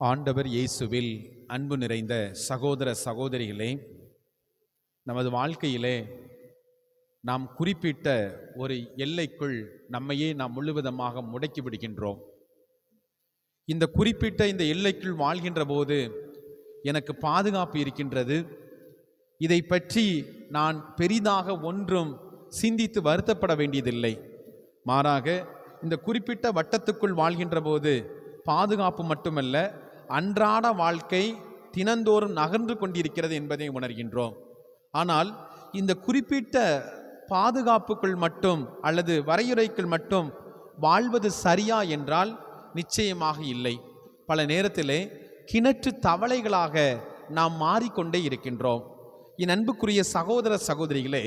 ஆண்டவர் இயேசுவில் அன்பு நிறைந்த சகோதர சகோதரிகளே நமது வாழ்க்கையிலே நாம் குறிப்பிட்ட ஒரு எல்லைக்குள் நம்மையே நாம் முழுவதமாக முடக்கி விடுகின்றோம். இந்த குறிப்பிட்ட இந்த எல்லைக்குள் வாழ்கின்ற போது எனக்கு பாதுகாப்பு இருக்கின்றது. இதை பற்றி நான் பெரிதாக ஒன்றும் சிந்தித்து வருத்தப்பட வேண்டியதில்லை. மாறாக இந்த குறிப்பிட்ட வட்டத்துக்குள் வாழ்கின்ற போது பாதுகாப்பு மட்டுமல்ல அன்றாட வாழ்க்கை தினந்தோறும் நகர்ந்து கொண்டிருக்கிறது என்பதை உணர்கின்றோம். ஆனால் இந்த குறிப்பிட்ட பாதுகாப்புக்குள் மட்டும் அல்லது வரையுறைக்குள் மட்டும் வாழ்வது சரியா என்றால் நிச்சயமாக இல்லை. பல நேரத்திலே கிணற்று தவளைகளாக நாம் மாறிக்கொண்டே இருக்கின்றோம். என் அன்புக்குரிய சகோதர சகோதரிகளே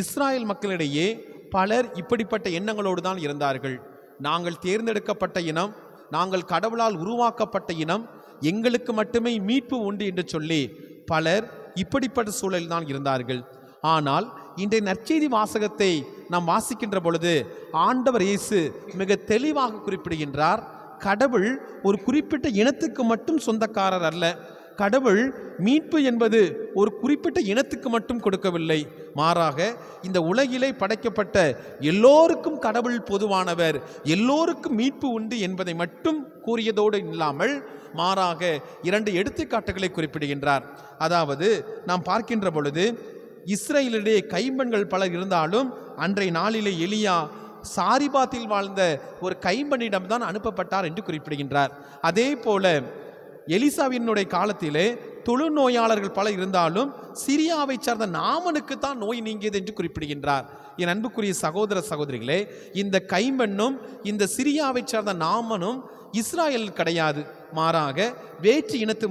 இஸ்ராயல் மக்களிடையே பலர் இப்படிப்பட்ட எண்ணங்களோடு தான் இருந்தார்கள். நாங்கள் தேர்ந்தெடுக்கப்பட்ட இனம் நாங்கள் கடவுளால் உருவாக்கப்பட்ட இனம் எங்களுக்கு மட்டுமே மீட்பு உண்டு என்று சொல்லி பலர் இப்படிப்பட்ட சூழலில் தான் இருந்தார்கள். ஆனால் இன்றைய நற்செய்தி வாசகத்தை நாம் வாசிக்கின்ற பொழுது ஆண்டவர் இயேசு மிக தெளிவாக குறிப்பிடுகின்றார் கடவுள் ஒரு குறிப்பிட்ட இனத்துக்கு மட்டும் சொந்தக்காரர் அல்ல கடவுள் மீட்பு என்பது ஒரு குறிப்பிட்ட இனத்துக்கு மட்டும் கொடுக்கவில்லை. மாறாக இந்த உலகிலே படைக்கப்பட்ட எல்லோருக்கும் கடவுள் பொதுவானவர் எல்லோருக்கும் மீட்பு உண்டு என்பதை மட்டும் கூறியதோடு இல்லாமல் மாறாக இரண்டு எடுத்துக்காட்டுகளை குறிப்பிடுகின்றார். அதாவது நாம் பார்க்கின்ற பொழுது இஸ்ரேலிடையே கைம்பெண்கள் பலர் இருந்தாலும் அன்றைய நாளிலே எலியா சாரிபாத்தில் வாழ்ந்த ஒரு கைம்பெண்ணிடம் தான் அனுப்பப்பட்டார் என்று குறிப்பிடுகின்றார். அதே போல எலிசாவினுடைய காலத்திலே தொழுநோயாளர்கள் பல இருந்தாலும் சிரியாவை சார்ந்த நாமனுக்கு தான் நோய் நீங்கியது என்று குறிப்பிடுகின்றார். என் அன்புக்குரிய சகோதர சகோதரிகளே இந்த கைம்பெண்ணும் இந்த சிரியாவை சார்ந்த நாமனும் இஸ்ராயல் கிடையாது. மாறாக வேற்று இனத்து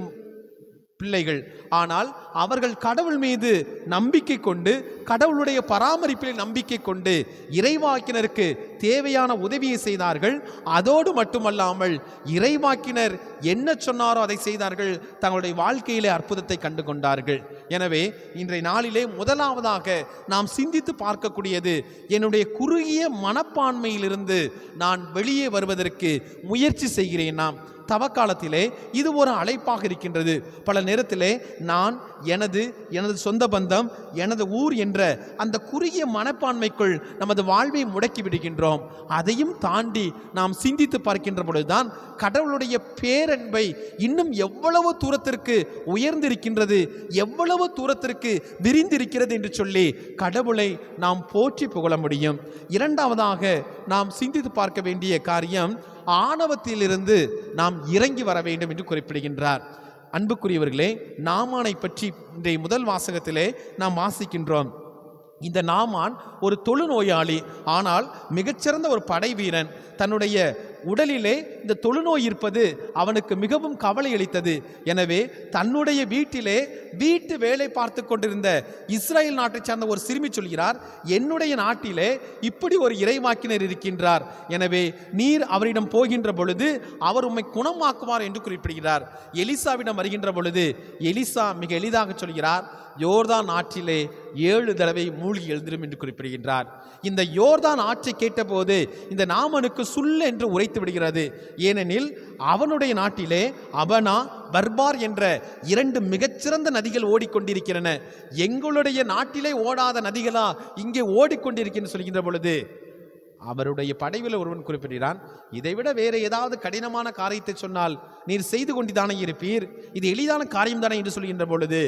பிள்ளைகள். ஆனால் அவர்கள் கடவுள் மீது நம்பிக்கை கொண்டு கடவுளுடைய பராமரிப்பில் நம்பிக்கை கொண்டு இறைவாக்கினருக்கு தேவையான உதவியை செய்தார்கள். அதோடு மட்டுமல்லாமல் இறைவாக்கினர் என்ன சொன்னாரோ அதை செய்தார்கள். தங்களுடைய வாழ்க்கையிலே அற்புதத்தை கண்டு கொண்டார்கள் எனவே இன்றைய நாளிலே முதலாவதாக நாம் சிந்தித்து பார்க்கக்கூடியது என்னுடைய குறுகிய மனப்பான்மையிலிருந்து நான் வெளியே வருவதற்கு முயற்சி செய்கிறேன். நாம் தவக்காலத்திலே இது ஒரு அழைப்பாக இருக்கின்றது. பல நேரத்திலே நான் எனது எனது சொந்த பந்தம் எனது ஊர் என்ற அந்த குறுகிய மனப்பான்மைக்குள் நமது வாழ்வை முடக்கி விடுகின்றோம். அதையும் தாண்டி நாம் சிந்தித்து பார்க்கின்ற பொழுதுதான் கடவுளுடைய பேரன்பை இன்னும் எவ்வளவு தூரத்திற்கு உயர்ந்திருக்கின்றது எவ்வளவு தூரத்திற்கு விரிந்திருக்கிறது என்று சொல்லி கடவுளை நாம் போற்றி புகழ முடியும். இரண்டாவதாக நாம் சிந்தித்து பார்க்க வேண்டிய காரியம் ஆணவத்திலிருந்து நாம் இறங்கி வர வேண்டும் என்று குறிப்பிடுகின்றார். அன்புக்குரியவர்களே நாமானை பற்றி இன்றைய முதல் வாசகத்திலே நாம் வாசிக்கின்றோம். இந்த நாமான் ஒரு தொழுநோயாளி ஆனால் மிகச்சிறந்த ஒரு படை வீரன் தன்னுடைய உடலிலே இந்த தொழுநோய் இருப்பது அவனுக்கு மிகவும் கவலை அளித்தது. எனவே தன்னுடைய வீட்டிலே வீட்டு வேலை பார்த்து கொண்டிருந்த இஸ்ரேல் நாட்டை சார்ந்த ஒரு சிறுமி சொல்கிறார் என்னுடைய நாட்டிலே இப்படி ஒரு இறைவாக்கினர் இருக்கின்றார். எனவே நீர் அவரிடம் போகின்ற பொழுது அவர் உம்மை குணமாக்குவார் என்று குறிப்பிடுகிறார். எலிசாவிடம் வருகின்ற பொழுது எலிசா மிக எளிதாக சொல்கிறார் யோர்தான் ஆற்றிலே ஏழு தடவை மூழ்கி எழுந்திரும் என்று குறிப்பிடுகின்றார். இந்த யோர்தான் ஆற்றை கேட்டபோது இந்த நாமனுக்கு சுல் என்று உரைத்து விடுகிறது. ஏனெனில் அவனுடைய நாட்டிலே அபனா பர்பார் என்ற இரண்டு மிகச்சிறந்த நதிகள் ஓடிக்கொண்டிருக்கின்றன. எங்களுடைய நாட்டிலே ஓடாத நதிகளா இங்கே ஓடிக்கொண்டிருக்கின்ற சொல்கின்ற பொழுது அவருடைய படைவில் ஒருவன் குறிப்பிடுகிறான் இதைவிட வேற ஏதாவது கடினமான காரியத்தை சொன்னால் நீர் செய்து கொண்டுதானே இருப்பீர்? இது எளிதான காரியம் தானே என்று சொல்கின்ற பொழுது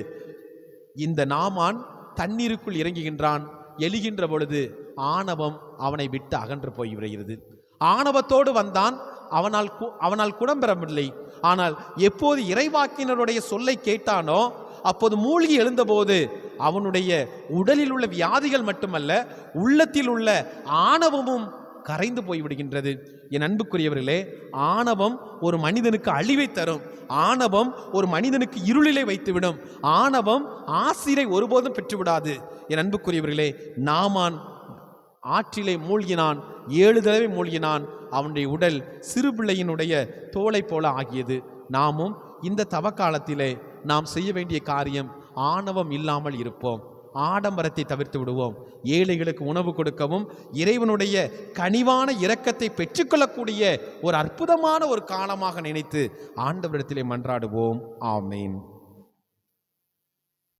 இந்த நாமான் தண்ணீருக்குள் இறங்குகின்றான். எழுகின்ற பொழுது ஆணவம் அவனை விட்டு அகன்று போய் விடுகிறது. ஆணவத்தோடு வந்தான் அவனால் கு- அவனால் குணம் பெறவில்லை ஆனால் எப்போது இறைவாக்கினருடைய சொல்லை கேட்டானோ அப்போது மூழ்கி எழுந்தபோது அவனுடைய உடலில் உள்ள வியாதிகள் மட்டுமல்ல உள்ளத்தில் உள்ள ஆணவமும் கரைந்து போய்விடுகின்றது. என் அன்புக்குரியவர்களே ஆணவம் ஒரு மனிதனுக்கு அழிவை தரும். ஆணவம் ஒரு மனிதனுக்கு இருளிலை வைத்துவிடும். ஆணவம் ஆசிரை ஒருபோதும் பெற்றுவிடாது. என் அன்புக்குரியவர்களே நாமான் ஆற்றிலே மூழ்கினான் ஏழு தடவை மூழ்கினான். அவனுடைய உடல் சிறு பிள்ளையினுடைய தோலை போல ஆகியது. நாமும் இந்த தவ காலத்திலே நாம் செய்ய வேண்டிய காரியம் ஆணவம் இல்லாமல் இருப்போம். ஆடம்பரத்தை தவிர்த்து விடுவோம். ஏழைகளுக்கு உணவு கொடுக்கவும் இறைவனுடைய கனிவான இரக்கத்தை பெற்றுக்கொள்ளக்கூடிய ஒரு அற்புதமான ஒரு காலமாக நினைத்து ஆண்டவரிடத்திலே மன்றாடுவோம். ஆமேன்.